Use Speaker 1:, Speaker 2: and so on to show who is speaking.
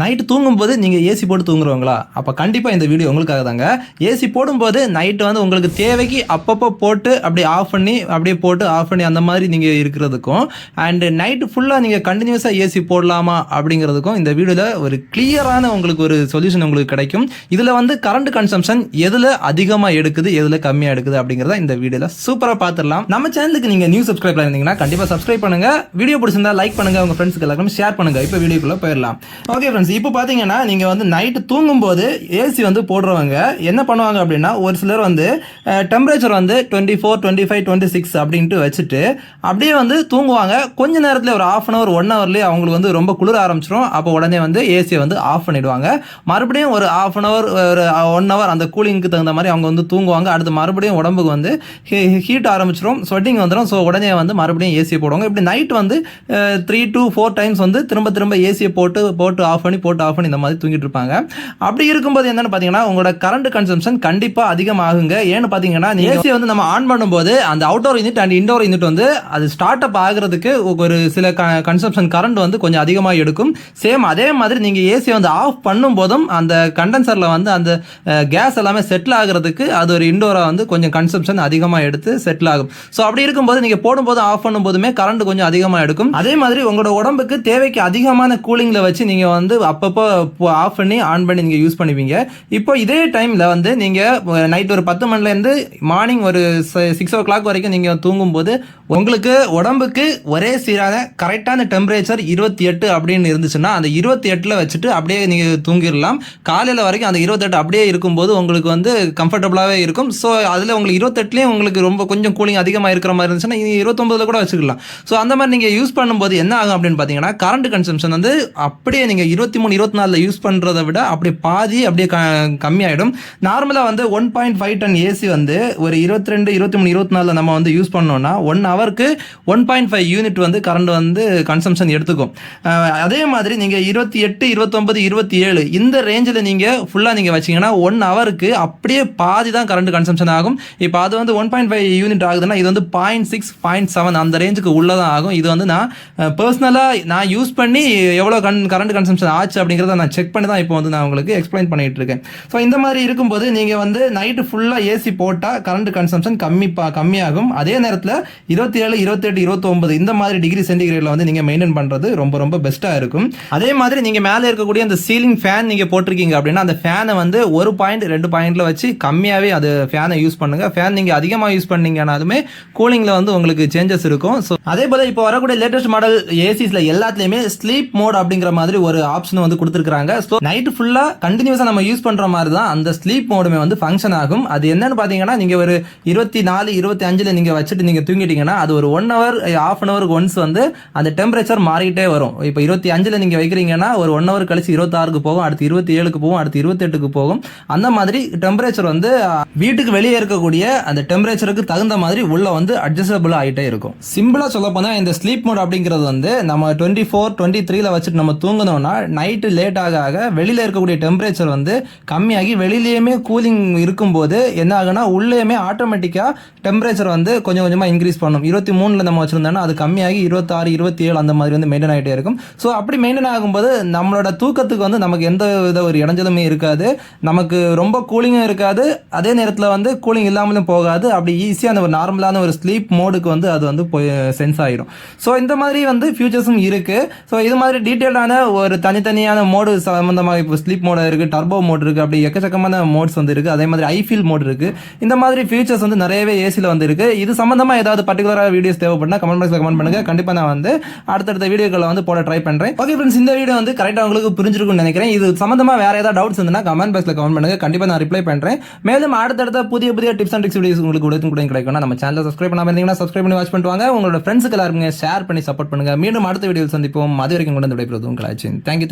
Speaker 1: Night தூங்கும்போது நீங்கள் AC போட்டு தூங்குறவங்களா? அப்போ கண்டிப்பாக இந்த வீடியோ உங்களுக்காக தாங்க. ஏசி போடும்போது நைட்டு வந்து உங்களுக்கு தேவைக்கு அப்பப்போ போட்டு அப்படியே ஆஃப் பண்ணி அப்படியே போட்டு ஆஃப் பண்ணி அந்த மாதிரி நீங்கள் இருக்கிறதுக்கும் அண்டு நைட்டு ஃபுல்லாக நீங்கள் கண்டினியூஸாக ஏசி போடலாமா அப்படிங்கிறதுக்கும் இந்த வீடியோவில் ஒரு கிளியரான உங்களுக்கு ஒரு சொல்யூஷன் உங்களுக்கு கிடைக்கும். இதில் வந்து கரண்ட் கன்சம்ஷன் எதில் அதிகமாக எடுக்குது எதில் கம்மியாக எடுக்குது அப்படிங்கிறத இந்த வீடியோவில் சூப்பராக பார்த்துடலாம் நம்ம சேனலுக்கு நீங்கள் நியூ சப்ஸ்கிரைப் இருந்தீங்கன்னா கண்டிப்பாக சப்ஸ்கிரைப் பண்ணுங்க. வீடியோ பிடிச்சிருந்தா லைக் பண்ணுங்கள் உங்கள் ஃப்ரெண்ட்ஸுக்கு எல்லாருக்கும் ஷேர் பண்ணுங்கள் இப்போ வீடியோக்குள்ள போயிடலாம். ஓகே ஃப்ரெண்ட்ஸ் இப்போ பார்த்தீங்கன்னா நீங்கள் வந்து நைட்டு தூங்கும்போது ஏசி வந்து போடுறவங்க என்ன பண்ணுவாங்க அப்படின்னா ஒரு சிலர் வந்து டெம்பரேச்சர் வந்து twenty four twenty five twenty six அப்படின்ட்டு வச்சுட்டு அப்படியே வந்து தூங்குவாங்க. கொஞ்ச நேரத்தில் ஒரு ஆஃப் அன் ஹவர் ஒன் ஹவர்லேயே அவங்களுக்கு வந்து ரொம்ப குளிர ஆரம்பிச்சிடும் அப்போ உடனே வந்து ஏசியை வந்து ஆஃப் பண்ணிடுவாங்க. மறுபடியும் ஒரு ஆஃப் அன் ஹவர் ஒரு ஒன் ஹவர் அந்த கூலிங்க்கு தகுந்த மாதிரி அவங்க வந்து தூங்குவாங்க. அடுத்து மறுபடியும் உடம்புக்கு வந்து ஹீட் ஆரம்பிச்சிடும் ஸ்வெட்டிங் வந்துடும் ஸோ உடனே வந்து மறுபடியும் ஏசியை போடுவாங்க. இப்படி நைட் வந்து த்ரீ டு ஃபோர் டைம்ஸ் வந்து திரும்ப திரும்ப ஏசியை போட்டு போட்டு ஆஃப் பண்ணி போட்டு ஆஃப் பண்ணி இந்த மாதிரி தூங்கிட்டு இருப்பாங்க. அப்படி இருக்கும்போது என்னன்னு பார்த்தீங்கன்னா உங்களோட கரண்ட் கன்சம்ஷன் கண்டிப்பாக அதிகமாகுங்க. ஏன்னு பார்த்தீங்கன்னா ஏசி வந்து நம்ம ஆன் பண்ணும்போது அந்த outdoor unit and indoor unit வந்து அது ஸ்டார்ட் அப் ஆகுறதுக்கு ஒரு சில கன்சம்ஷன் கரண்ட் வந்து கொஞ்சம் அதிகமாக எடுக்கும். சேம் அதே மாதிரி நீங்கள் ஏசி வந்து ஆஃப் பண்ணும்போதும் அந்த கண்டென்சரில் வந்து அந்த கேஸ் எல்லாமே செட்டில் ஆகிறதுக்கு அது ஒரு இன்டோராக வந்து கொஞ்சம் கன்சம்ஷன் அதிகமாக எடுத்து செட்டில் ஆகும். ஸோ அப்படி இருக்கும்போது நீங்கள் போடும்போது ஆஃப் பண்ணும்போதுமே கரண்ட் கொஞ்சம் அதிகமாக எடுக்கும். அதே மாதிரி உங்களோட உடம்புக்கு தேவைக்கு அதிகமான கூலிங்கில் வச்சு நீங்கள் வந்து அப்பப்போ ஆஃப் பண்ணி ஆன் பண்ணி நீங்கள் யூஸ் பண்ணுவீங்க. இப்போ இதே டைமில் வந்து நீங்கள் நைட் ஒரு பத்து மணிலேருந்து மார்னிங் ஒரு சிக்ஸ் ஓ கிளாக் வரைக்கும் நீங்கள் தூங்கும்போது உங்களுக்கு உடம்புக்கு ஒரே சீரான கரெக்டான டெம்பரேச்சர் இருபத்தி எட்டு அப்படின்னு இருந்துச்சுன்னா அந்த இருபத்தி எட்டில் வச்சுட்டு அப்படியே நீங்கள் தூங்கிடலாம். காலையில் வரைக்கும் அந்த இருபத்தெட்டு அப்படியே இருக்கும்போது உங்களுக்கு வந்து கம்ஃபர்டபுளாகவே இருக்கும். ஸோ அதில் உங்களுக்கு இருபத்தெட்டுலேயும் உங்களுக்கு ரொம்ப கொஞ்சம் கூலிங் அதிகமாக இருக்கிற மாதிரி இருந்துச்சுன்னா நீங்கள் இருபத்தொம்பதில் கூட வச்சுக்கலாம். ஸோ அந்த மாதிரி நீங்கள் யூஸ் பண்ணும்போது என்ன ஆகும் அப்படின்னு பார்த்தீங்கன்னா கரண்ட் கன்சம்ஷன் வந்து அப்படியே நீங்கள் இருபத்தி மூணு இருபத்தி நாலில் யூஸ் பண்ணுறதை விட அப்படியே பாதி அப்படியே க கம்மியாயிடும். நார்மலாக வந்து one point five ton AC வந்து ஒரு இருபத்தி ரெண்டு இருபத்தி மூணு இருபத்தி நாலில் நம்ம வந்து யூஸ் பண்ணோம்னா ஒன் ஹவருக்கு ஒன் பாயிண்ட் ஃபைவ் யூனிட் வந்து கரண்ட் வந்து கன்சம்ஷன் எடுத்துக்கும். அதே மாதிரி நீங்கள் இருபத்தி எட்டு இருபத்தொம்பது இருபத்தி ஏழு இந்த ரேஞ்சில் நீங்கள் ஃபுல்லாக நீங்கள் வச்சீங்கன்னா ஒன் ஹவருக்கு அப்படியே பாதி தான் கரண்ட் கன்சம்ஷன் ஆகும். இப்போ அது வந்து ஒன் பாயிண்ட் ஃபைவ் யூனிட் ஆகுதுன்னா இது வந்து பாயிண்ட் சிக்ஸ் பாயிண்ட் செவன் அந்த ரேஞ்சுக்கு உள்ளதான் ஆகும். இது வந்து நான் பர்சனலாக நான் யூஸ் பண்ணி எவ்வளோ கன் கரண்ட் கன்சம்ஷன் ஆச்சு அப்படிங்கிறத நான் செக் பண்ணி தான் இப்போ வந்து நான் உங்களுக்கு எக்ஸ்பிளைன் பண்ணிகிட்டு இருக்கேன். ஸோ இந்த மாதிரி இருக்கும்போது நீங்கள் வந்து நைட்டு ஃபுல்லாக ஏசி போட்டால் கரண்ட் கன்சம்ஷன் கம்மி பா- கம்மியாகும். அதே நேரத்தில் இருபத்தி ஏழு இருபத்தெட்டு இருபத்தொம்பது இந்த மாதிரி டிகிரி சென்டிகிரேடில் வந்து நீங்கள் மெயின்டைன் பண்ணுறது ரொம்ப ரொம்ப பெஸ்ட்டாக இருக்கும். அதே மாதிரி நீங்கள் மேலே இருக்கக்கூடிய அந்த சீலிங் ஃபேன் நீங்கள் போட்டிருக்கீங்க அப்படின்னா அந்த ஃபேனை வந்து ஒரு பாயிண்ட் ரெண்டு பாயிண்டில் வச்சு கம்மியாகவே அது ஃபேனை யூஸ் பண்ணுங்கள் ஃபேன் நீங்கள் அதிகமாக யூஸ் பண்ணீங்கனாலுமே கூலிங்கில் வந்து உங்களுக்கு சேஞ்சஸ் இருக்கும். ஸோ அதே போல் இப்போ வரக்கூடிய லேட்டஸ்ட் மாடல் ஏசிஸில் எல்லாத்துலேயுமே ஸ்லீப் மோட் அப்படிங்கிற மாதிரி ஒரு ஆப்ஷன் வந்து கொடுத்துருக்காங்க ஸோ நைட் ஃபுல்லாக கண்டினியூஸாக நம்ம யூஸ் பண்ணுற மாதிரி தான் அந்த ஸ்லீப் மோடுமே வந்து ஃபங்க்ஷன் ஆகும். அது என்னன்னு பார்த்தீங்கன்னா நீங்கள் ஒரு இருபத்தி நாலு இருபத்தி அஞ்சில் நீங்கள் வச்சுட்டு நீங்கள் தூங்கிட்டீங்கன்னா அது ஒரு ஒன் ஹவர் ஆஃப் அன் ஹவருக்கு ஒன்ஸ் வந்து அந்த டெம்பரேச்சர் மாறிட்டே வரும். இப்போ இருபத்தி அஞ்சில் நீங்கள் வைக்கிறீங்கன்னா ஒரு ஒன் ஹவர் கழிச்சு இருபத்தாறுக்கு போகும் அடுத்து இருபத்தி ஏழுக்கு போகும் அடுத்து இருபத்தெட்டுக்கு போகும். அந்த மாதிரி டெம்பரேச்சர் வந்து வீட்டுக்கு வெளியே இருக்கக்கூடிய அந்த டெம்பரேச்சருக்கு தகுந்த மாதிரி உள்ள வந்து அட்ஜஸ்டபிள் ஆகிட்டே இருக்கும். சிம்பிளாக சொல்ல போனால் இந்த ஸ்லீப் மோட் அப்படிங்கிறது வந்து நம்ம டுவெண்ட்டி ஃபோர் டுவெண்ட்டி த்ரீல வச்சுட்டு நம்ம தூங்கினோம்னா நைட்டு லேட் ஆக ஆக வெளியில் இருக்கக்கூடிய டெம்பரேச்சர் வந்து கம்மியாகி வெளியிலேயுமே கூலிங் இருக்கும்போது என்ன ஆகுனா உள்ளேயுமே ஆட்டோமேட்டிக்காக டெம்பரேச்சர் வந்து கொஞ்சம் கொஞ்சமாக இன்க்ரீஸ் பண்ணும். இருபத்தி மூணில் நம்ம வச்சுருந்தோம்னா அது கம்மியாகி இருபத்தாறு இருபத்தி ஏழு அந்த மாதிரி வந்து மெயின்டைன் ஆகிட்டே இருக்கும். ஸோ அப்படி மெயின்டைன் ஆகும்போது நம்மளோட தூக்கத்துக்கு வந்து நமக்கு எந்த வித ஒரு இடைஞ்சலுமே இருக்காது. நமக்கு ரொம்ப கூலிங்கும் இருக்காது. அதே நேரத்தில் வந்து கூலிங் இல்லாமலும் போகாது. அப்படி ஈஸியாக அந்த ஒரு நார்மலான ஒரு ஸ்லீப் மோடுக்கு வந்து அது வந்து போய் சென்ஸ் ஆகிடும் ஸோ இந்த மாதிரி வந்து ஃபியூச்சர்ஸும் இருக்குது ஸோ இது மாதிரி டீட்டெயிலான ஒரு தனி தனித்தனியான மோடு சம்மந்தமாக இப்போ ஸ்லீப் மோடு இருக்குது டர்போ மோட் இருக்குது அப்படி எக்கச்சக்கமான மோட்ஸ் வந்து இருக்குது அதே மாதிரி ஐஃபீல் மோட் இருக்குது இந்த மாதிரி ஃபீச்சர்ஸ் வந்து நிறையவே ஏசியில் வந்து இருக்குது இது சம்மந்தமாக ஏதாவது பர்டிகுலராக வீடியோஸ் தேவைப்பட்டா கமெண்ட் பாக்ஸில் கமெண்ட் பண்ணுங்கள் கண்டிப்பாக நான் வந்து அடுத்தடுத்த வீடியோக்களை வந்து போட ட்ரை பண்ணுறேன் ஓகே ஃப்ரெண்ட்ஸ் இந்த வீடியோ வந்து கரெக்டாக உங்களுக்கு புரிஞ்சிருக்கும்னு நினைக்கிறேன். இது சம்மந்தமாக வேறு ஏதாவது டவுட்ஸ் இருந்தால் கமெண்ட் பாக்ஸில் கமெண்ட் பண்ணுங்கள் கண்டிப்பாக நான் ரிப்ளை பண்ணுறேன் மேலும் அடுத்தடுத்த புதிய புதிய டிப்ஸ் அண்ட் ட்ரிக்ஸ் வீடியோஸ் உங்களுக்கு உடனே கூட கிடைக்கும் நம்ம சேனலை சப்ஸ்கிரைப் பண்ணாமல் இருந்தீங்கன்னா சப்ஸ்கிரைப் பண்ணி வாட்ச் பண்ணுவாங்க உங்களோட ஃப்ரெண்ட்ஸுக்கு எல்லாருமே ஷேர் பண்ணி சப்போர்ட் பண்ணுங்கள் மீண்டும் அடுத்த வீடியோ சந்திப்போம். அது வரைக்கும் கூட இந்த விடைபெறுவதும் கலாச்சின் தேங்க்யூ